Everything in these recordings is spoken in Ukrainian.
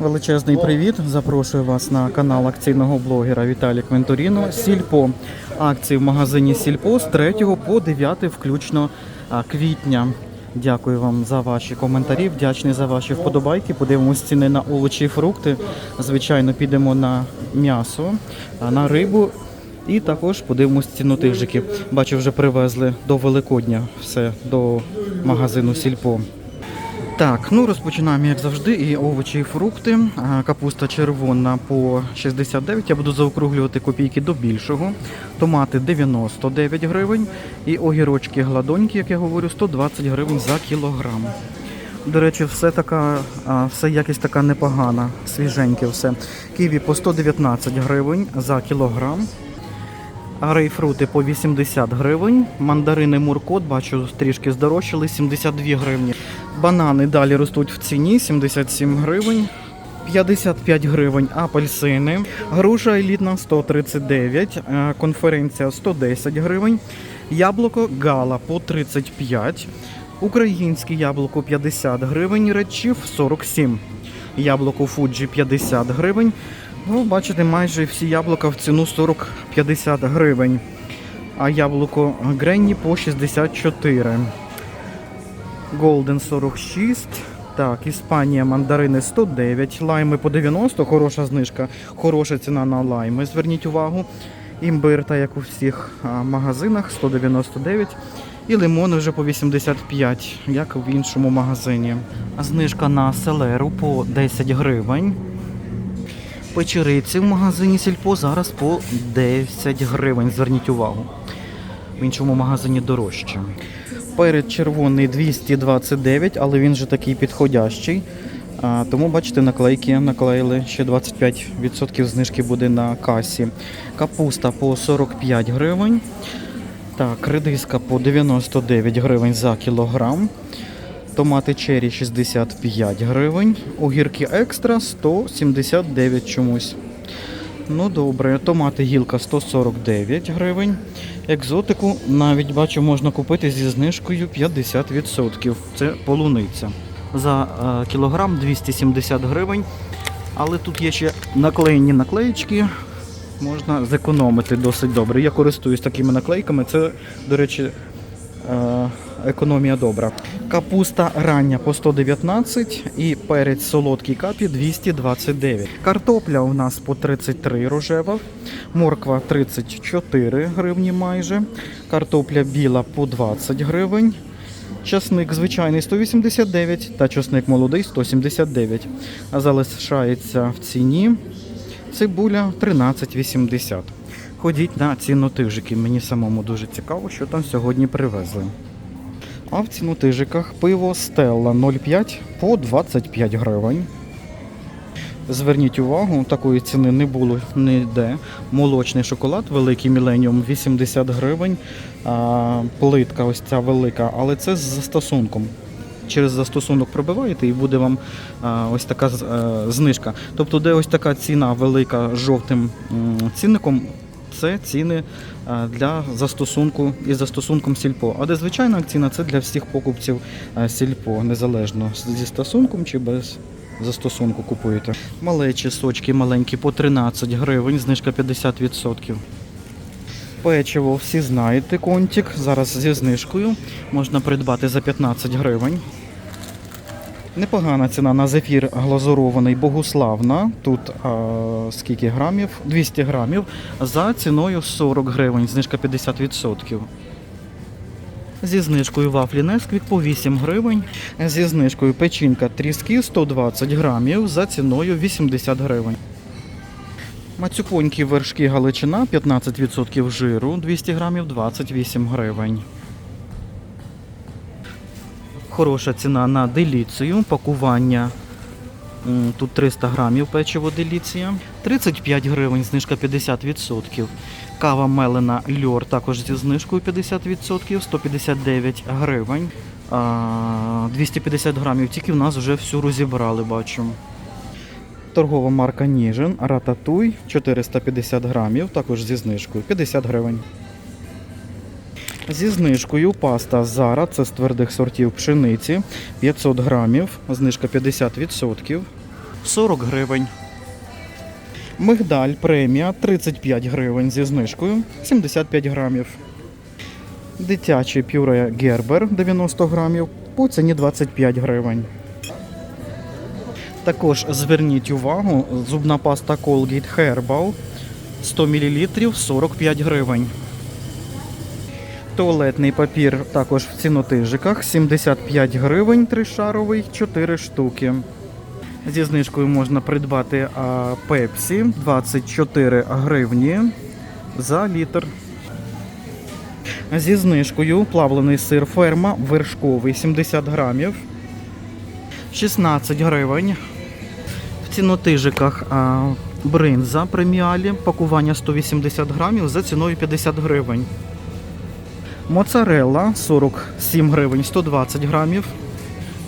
Величезний привіт! Запрошую вас на канал акційного блогера Віталій Квенторіно. Сільпо. Акції в магазині Сільпо з 3 по 9 включно квітня. Дякую вам за ваші коментарі. Вдячний за ваші вподобайки. Подивимось ціни на овочі і фрукти. Звичайно, підемо на м'ясо, на рибу. І також подивимось ціну тижиків. Бачу, вже привезли до Великодня все до магазину Сільпо. Так, ну розпочинаємо як завжди. І овочі, і фрукти. Капуста червона по 69. Я буду заокруглювати копійки до більшого. Томати 99 гривень. І огірочки гладонькі, як я говорю, 120 гривень за кілограм. До речі, все така, все якість така непогана, свіженьке все. Ківі по 119 гривень за кілограм. А Рейфрути по 80 гривень. Мандарини Муркот, бачу, трішки здорожчали, 72 гривні. Банани далі ростуть в ціні, 77 гривень. 55 гривень апельсини. Груша елітна 139, е, конференція 110 гривень. Яблуко Гала по 35. Українське яблуко 50 гривень, речів 47. Яблуко Фуджі 50 гривень. Ну, бачите, майже всі яблука в ціну 40-50 гривень. А яблуко Гренні по 64. Голден 46. Так, Іспанія мандарини 109, лайми по 90, хороша знижка, хороша ціна на лайми. Зверніть увагу. Імбир, та як у всіх магазинах, 199. І лимони вже по 85, як в іншому магазині. Знижка на селеру по 10 гривень. Печериці в магазині Сільпо зараз по 10 гривень. Зверніть увагу. В іншому магазині дорожче. Перед червоний 229, але він же такий підходящий. А, тому, бачите, наклейки наклеїли. Ще 25% знижки буде на касі. Капуста по 45 гривень. Так, редиска по 99 гривень за кілограм. Томати черрі 65 гривень. Огірки екстра 179 чомусь. Ну добре, томати гілка 149 гривень. Екзотику навіть бачу можна купити зі знижкою 50%. Це полуниця. За е, кілограм 270 гривень. Але тут є ще наклеєні наклеєчки. Можна зекономити досить добре. Я користуюсь такими наклейками. Це, до речі, е, економія добра. Капуста рання по 119 і перець солодкий капі 229. Картопля у нас по 33 рожева, морква 34 гривні майже, картопля біла по 20 гривень. Часник звичайний 189 та часник молодий 179. А залишається в ціні цибуля 13,80. Ходіть на цінотижики. Мені самому дуже цікаво, що там сьогодні привезли. А в цінотижиках пиво Стелла 0,5 по 25 гривень. Зверніть увагу, такої ціни не було ніде. Молочний шоколад, великий міленіум 80 гривень. А, плитка ось ця велика, але це з застосунком. Через застосунок пробиваєте і буде вам а, ось така з- е, знижка. Тобто, де ось така ціна велика жовтим цінником, це ціни е, для застосунку із застосунком Сільпо. А де звичайна ціна це для всіх покупців е, Сільпо, незалежно зі стосунком чи без застосунку купуєте. Малечі сочки маленькі по 13 гривень, знижка 50%. Печиво всі знаєте, контик. Зараз зі знижкою можна придбати за 15 гривень. Непогана ціна на зефір глазурований Богуславна. Тут а, скільки грамів? 200 грамів. За ціною 40 гривень, знижка 50%. Зі знижкою вафлі Несквік по 8 гривень. Зі знижкою печінка тріски 120 грамів за ціною 80 гривень. Мацюпонькі вершки Галичина 15% жиру, 200 грамів 28 гривень. Хороша ціна на деліцію, пакування. Тут 300 грамів печиво деліція. 35 гривень, знижка 50%. Кава мелена льор також зі знижкою 50%, 159 гривень. 250 грамів, тільки в нас вже всю розібрали, бачу. Торгова марка Ніжин, Рататуй 450 грамів, також зі знижкою 50 гривень. Зі знижкою паста Зара, це з твердих сортів пшениці 500 грамів, знижка 50%. 40 гривень. Мигдаль премія 35 гривень зі знижкою 75 грамів. Дитяче пюре Гербер 90 грамів по ціні 25 гривень. Також зверніть увагу, зубна паста Colgate Herbal 100 мл 45 гривень. Туалетний папір також в цінотижиках 75 гривень тришаровий 4 штуки. Зі знижкою можна придбати пепсі 24 гривні за літр. Зі знижкою плавлений сир ферма вершковий 70 грамів 16 гривень. В цінотижиках а, бринза преміалі, пакування 180 грамів за ціною 50 гривень. Моцарелла 47 гривень 120 грамів.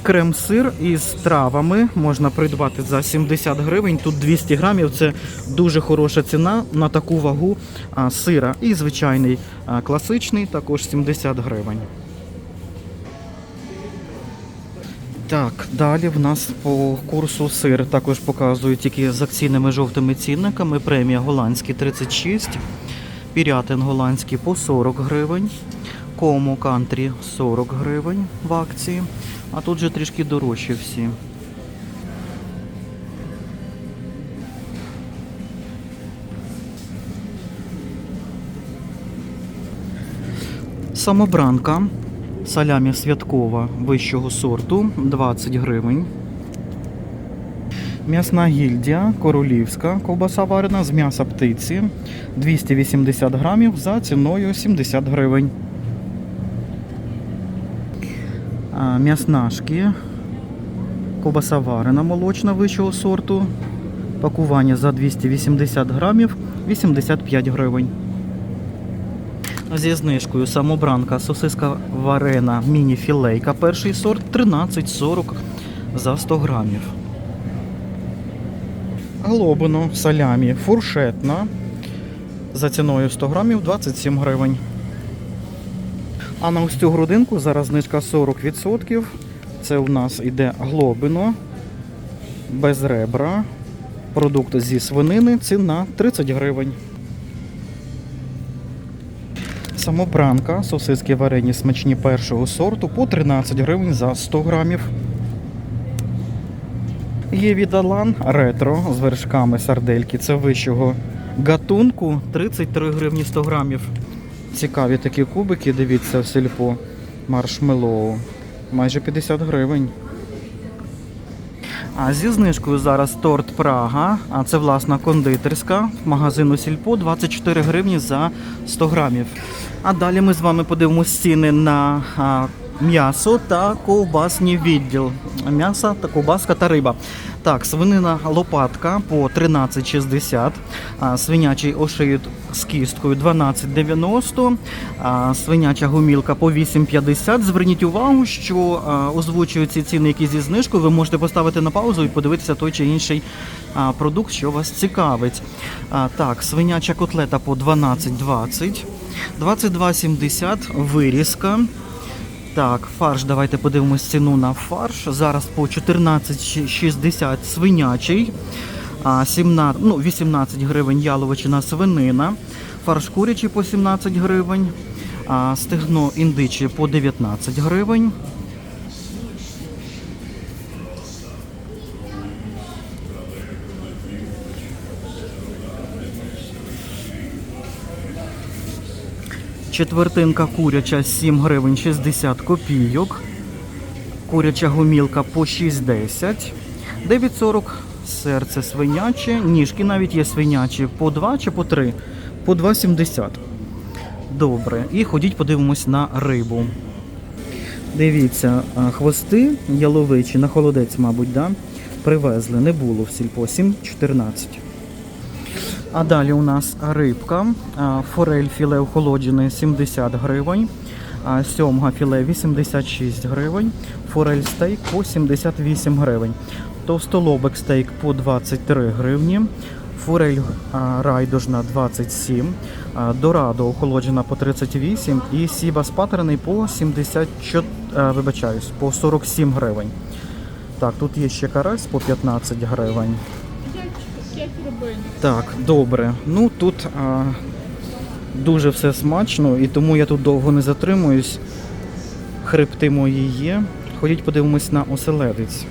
Крем-сир із травами можна придбати за 70 гривень. Тут 200 грамів. Це дуже хороша ціна на таку вагу а, сира. І звичайний а, класичний також 70 гривень. Так, далі в нас по курсу сир також показують тільки з акційними жовтими цінниками. Премія голландський 36, пірятин голландський по 40 гривень, кому кантрі 40 гривень в акції, а тут же трішки дорожчі всі. Самобранка салямі святкова вищого сорту 20 гривень. М'ясна гільдія королівська ковбаса варена з м'яса птиці 280 грамів за ціною 70 гривень. М'яснашки. Ковбаса варена молочна вищого сорту. Пакування за 280 грамів 85 гривень. Зі знижкою самобранка сосиска варена міні-філейка перший сорт 13,40 за 100 грамів. Глобино салямі фуршетна за ціною 100 грамів 27 гривень. А на ось цю грудинку зараз знижка 40%. Це у нас іде глобино без ребра. Продукт зі свинини. Ціна 30 гривень. Самобранка, сосиски варені смачні першого сорту по 13 гривень за 100 грамів. Є відалан ретро з вершками сардельки. Це вищого гатунку 33 гривні 100 грамів. Цікаві такі кубики, дивіться в сільпо маршмеллоу. Майже 50 гривень. А зі знижкою зараз торт Прага, а це власна кондитерська магазину Сільпо 24 гривні за 100 грамів. А далі ми з вами подивимося ціни на м'ясо та ковбасні відділ. М'ясо та ковбаска та риба. Так, свинина лопатка по 13,60, свинячий ошиют з кісткою 12,90, свиняча гумілка по 8,50. Зверніть увагу, що озвучують ці ціни, які зі знижкою. Ви можете поставити на паузу і подивитися той чи інший продукт, що вас цікавить. Так, свиняча котлета по 12,20, 22,70 вирізка. Так, фарш, давайте подивимось ціну на фарш. Зараз по 14,60 свинячий, а 17, ну, 18 гривень яловичина свинина, фарш курячий по 17 гривень, а стегно індичі по 19 гривень. Четвертинка куряча 7 гривень 60 копійок. Куряча гумілка по 6,10. 9,40 серце свиняче. Ніжки навіть є свинячі по 2 чи по 3. По 2,70. Добре. І ходіть, подивимось на рибу. Дивіться, хвости яловичі на холодець, мабуть, да? привезли. Не було в сільпо 7,14. А далі у нас рибка, форель філе охолоджене 70 гривень, сьомга філе 86 гривень, форель стейк по 78 гривень, товстолобик стейк по 23 гривні, форель райдужна 27, дорадо охолоджена по 38 і сіба спатерний по 74, вибачаюсь, по 47 гривень. Так, тут є ще карась по 15 гривень. 5 рубин. Так, добре. Ну тут а, дуже все смачно, і тому я тут довго не затримуюсь. Хребти мої є. Ходіть подивимось на оселедець.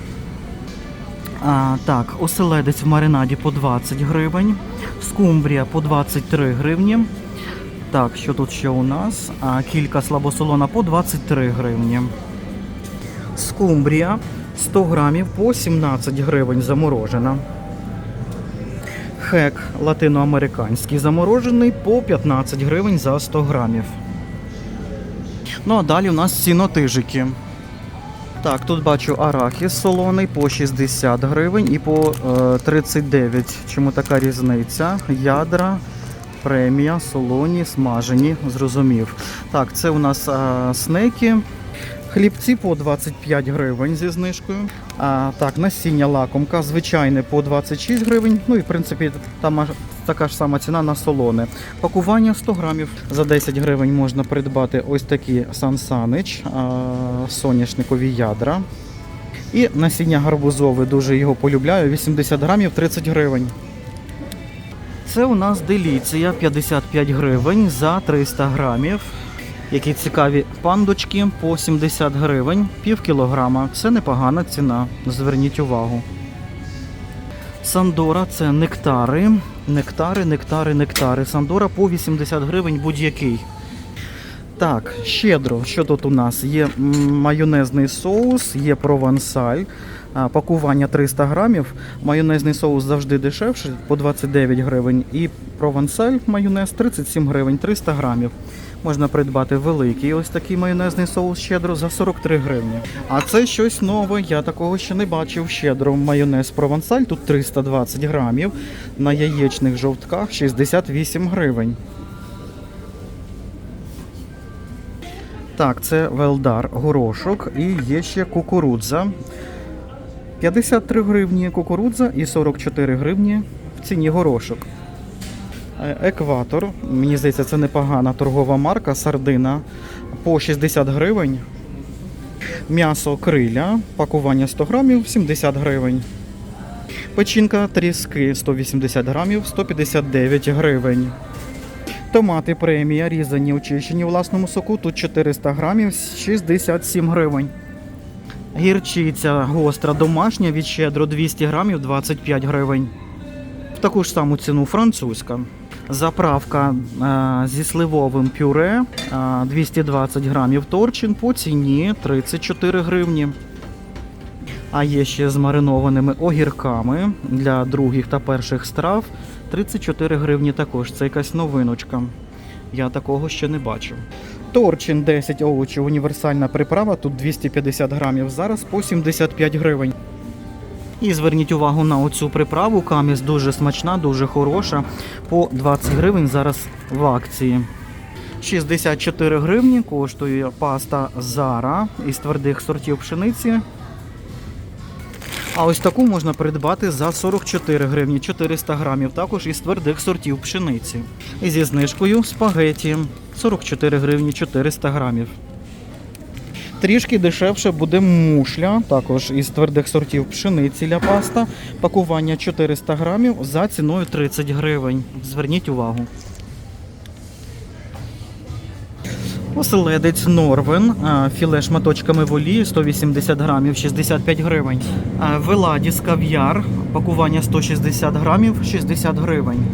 А, так, оселедець в маринаді по 20 гривень, скумбрія по 23 гривні. Так, що тут ще у нас? А, кілька слабосолона по 23 гривні. Скумбрія 100 грамів по 17 гривень заморожена. Хек латиноамериканський заморожений по 15 гривень за 100 грамів. Ну а далі у нас цінотижики. Так, тут бачу арахіс солоний по 60 гривень і по е, 39. Чому така різниця? Ядра, премія, солоні, смажені, зрозумів. Так, це у нас е, снеки. Хлібці по 25 гривень зі знижкою. А, так, насіння лакомка звичайне по 26 гривень. Ну і в принципі там така ж сама ціна на солоне. Пакування 100 грамів. За 10 гривень можна придбати ось такі Сан Санич, а, соняшникові ядра. І насіння гарбузове, дуже його полюбляю. 80 грамів 30 гривень. Це у нас деліція 55 гривень за 300 грамів. Які цікаві пандочки по 70 гривень, пів кілограма. Це непогана ціна. Зверніть увагу. Сандора це нектари. Нектари, нектари, нектари. Сандора по 80 гривень будь-який. Так, щедро. Що тут у нас? Є майонезний соус, є провансаль. Пакування 300 грамів. Майонезний соус завжди дешевший по 29 гривень. І провансаль майонез 37 гривень, 300 грамів. Можна придбати великий ось такий майонезний соус щедро за 43 гривні. А це щось нове, я такого ще не бачив. Щедро майонез провансаль, тут 320 грамів. На яєчних жовтках 68 гривень. Так, це велдар горошок і є ще кукурудза. 53 гривні кукурудза і 44 гривні в ціні горошок. Е, Екватор, мені здається, це непогана торгова марка, сардина по 60 гривень. М'ясо криля, пакування 100 грамів 70 гривень. Печінка тріски 180 грамів 159 гривень. Томати премія різані, очищені у власному соку. Тут 400 грамів 67 гривень. Гірчиця гостра домашня від щедро 200 грамів 25 гривень. В таку ж саму ціну французька. Заправка е, зі сливовим пюре е, 220 грамів торчин по ціні 34 гривні. А є ще з маринованими огірками для других та перших страв 34 гривні також. Це якась новиночка. Я такого ще не бачив. Торчин 10 овочів, універсальна приправа, тут 250 грамів, зараз по 75 гривень. І зверніть увагу на оцю приправу. Каміс дуже смачна, дуже хороша. По 20 гривень зараз в акції. 64 гривні коштує паста Зара із твердих сортів пшениці. А ось таку можна придбати за 44 гривні 400 грамів, також із твердих сортів пшениці. І зі знижкою спагеті 44 гривні 400 грамів. Трішки дешевше буде мушля, також із твердих сортів пшениці для паста. Пакування 400 грамів за ціною 30 гривень. Зверніть увагу. Оселедець Норвен, філе шматочками в олії 180 грамів 65 гривень. А, Веладіс кав'яр, пакування 160 грамів 60 гривень.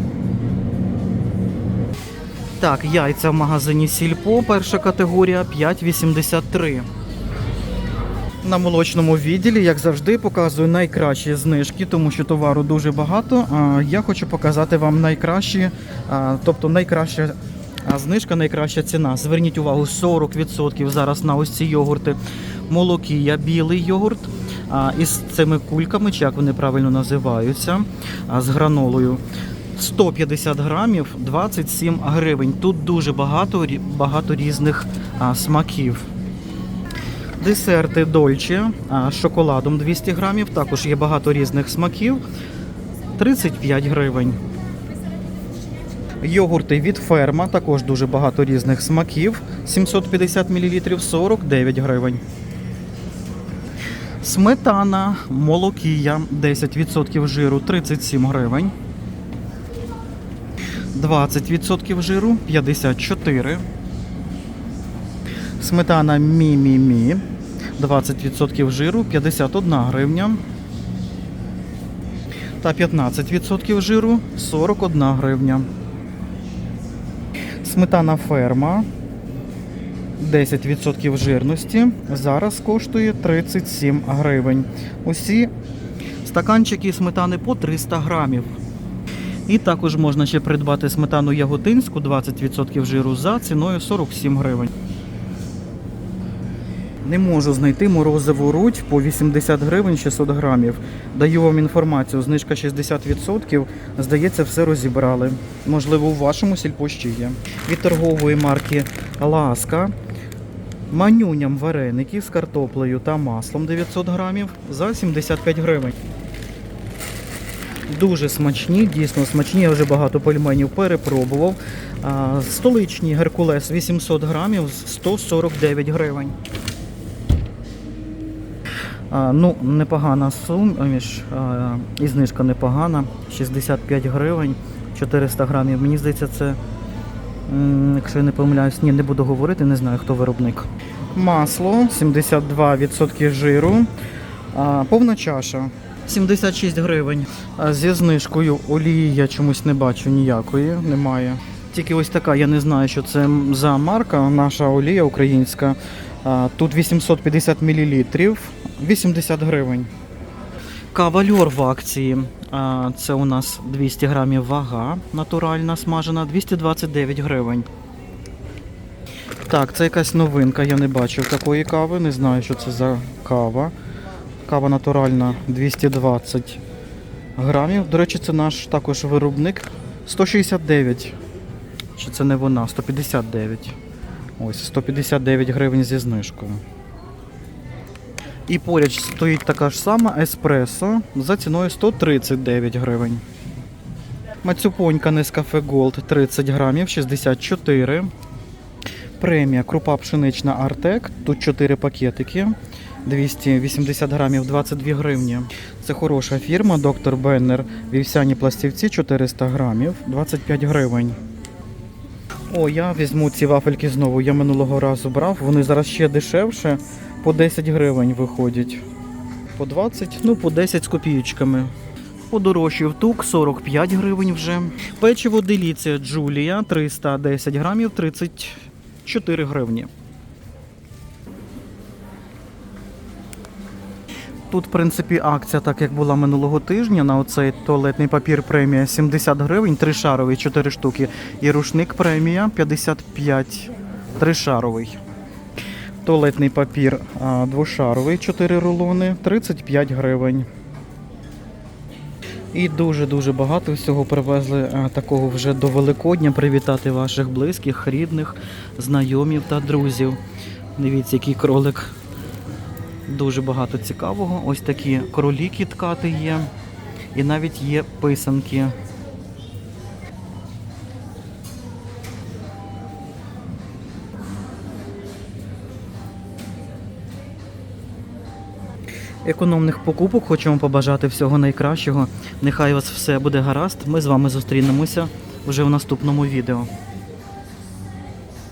Так, яйця в магазині Сільпо, перша категорія 5,83. На молочному відділі, як завжди, показую найкращі знижки, тому що товару дуже багато. Я хочу показати вам найкращі, тобто найкраща а, знижка, найкраща ціна. Зверніть увагу, 40% зараз на ось ці йогурти. Молокія, білий йогурт. А, із цими кульками, чи як вони правильно називаються, а, з гранолою. 150 грамів 27 гривень. Тут дуже багато, багато різних а, смаків. Десерти Дольче з шоколадом 200 грамів. Також є багато різних смаків. 35 гривень. Йогурти від ферма, також дуже багато різних смаків. 750 мл 49 гривень. Сметана молокія 10% жиру 37 гривень. 20% жиру 54. Сметана Мі-Мі-Мі 20% жиру 51 гривня. Та 15% жиру 41 гривня. Сметана ферма 10% жирності зараз коштує 37 гривень. Усі стаканчики сметани по 300 грамів. І також можна ще придбати сметану яготинську 20% жиру за ціною 47 гривень. Не можу знайти морозиву рудь по 80 гривень 600 грамів. Даю вам інформацію, знижка 60%. Здається, все розібрали. Можливо, у вашому сільпощі є. Від торгової марки Ласка. Манюням вареники з картоплею та маслом 900 грамів за 75 гривень. Дуже смачні, дійсно смачні. Я вже багато пельменів перепробував. Столичні Геркулес 800 грамів 149 гривень. Ну, непогана суміш, і знижка непогана. 65 гривень, 400 грамів. Мені здається, це, якщо я не помиляюсь, ні, не буду говорити, не знаю, хто виробник. Масло 72% жиру. Повна чаша. 76 гривень. Зі знижкою олії я чомусь не бачу ніякої, немає. Тільки ось така, я не знаю, що це за марка, наша олія українська. Тут 850 мл, 80 гривень. Кавальор в акції. Це у нас 200 грамів вага натуральна смажена, 229 гривень. Так, це якась новинка, я не бачив такої кави, не знаю, що це за кава. Кава натуральна 220 грамів. До речі, це наш також виробник 169. Чи це не вона? 159. Ось 159 гривень зі знижкою. І поряд стоїть така ж сама еспресо за ціною 139 гривень. Мацюпонька Нескафе Gold 30 грамів 64. Премія крупа пшенична Артек. Тут 4 пакетики. 280 грамів 22 гривні. Це хороша фірма. Доктор Беннер. Вівсяні пластівці 400 грамів 25 гривень. О, я візьму ці вафельки знову. Я минулого разу брав. Вони зараз ще дешевше. По 10 гривень виходять. По 20, ну по 10 з копійочками. Подорожчав тук 45 гривень вже. Печиво деліція Джулія 310 грамів 34 гривні. Тут, в принципі, акція, так як була минулого тижня, на оцей туалетний папір премія 70 гривень, тришаровий 4 штуки. І рушник премія 55 тришаровий. Туалетний папір двошаровий 4 рулони 35 гривень. І дуже-дуже багато всього привезли такого вже до Великодня привітати ваших близьких, рідних, знайомів та друзів. Дивіться, який кролик. Дуже багато цікавого. Ось такі кроліки ткати є. І навіть є писанки. Економних покупок хочемо побажати всього найкращого. Нехай у вас все буде гаразд. Ми з вами зустрінемося вже в наступному відео.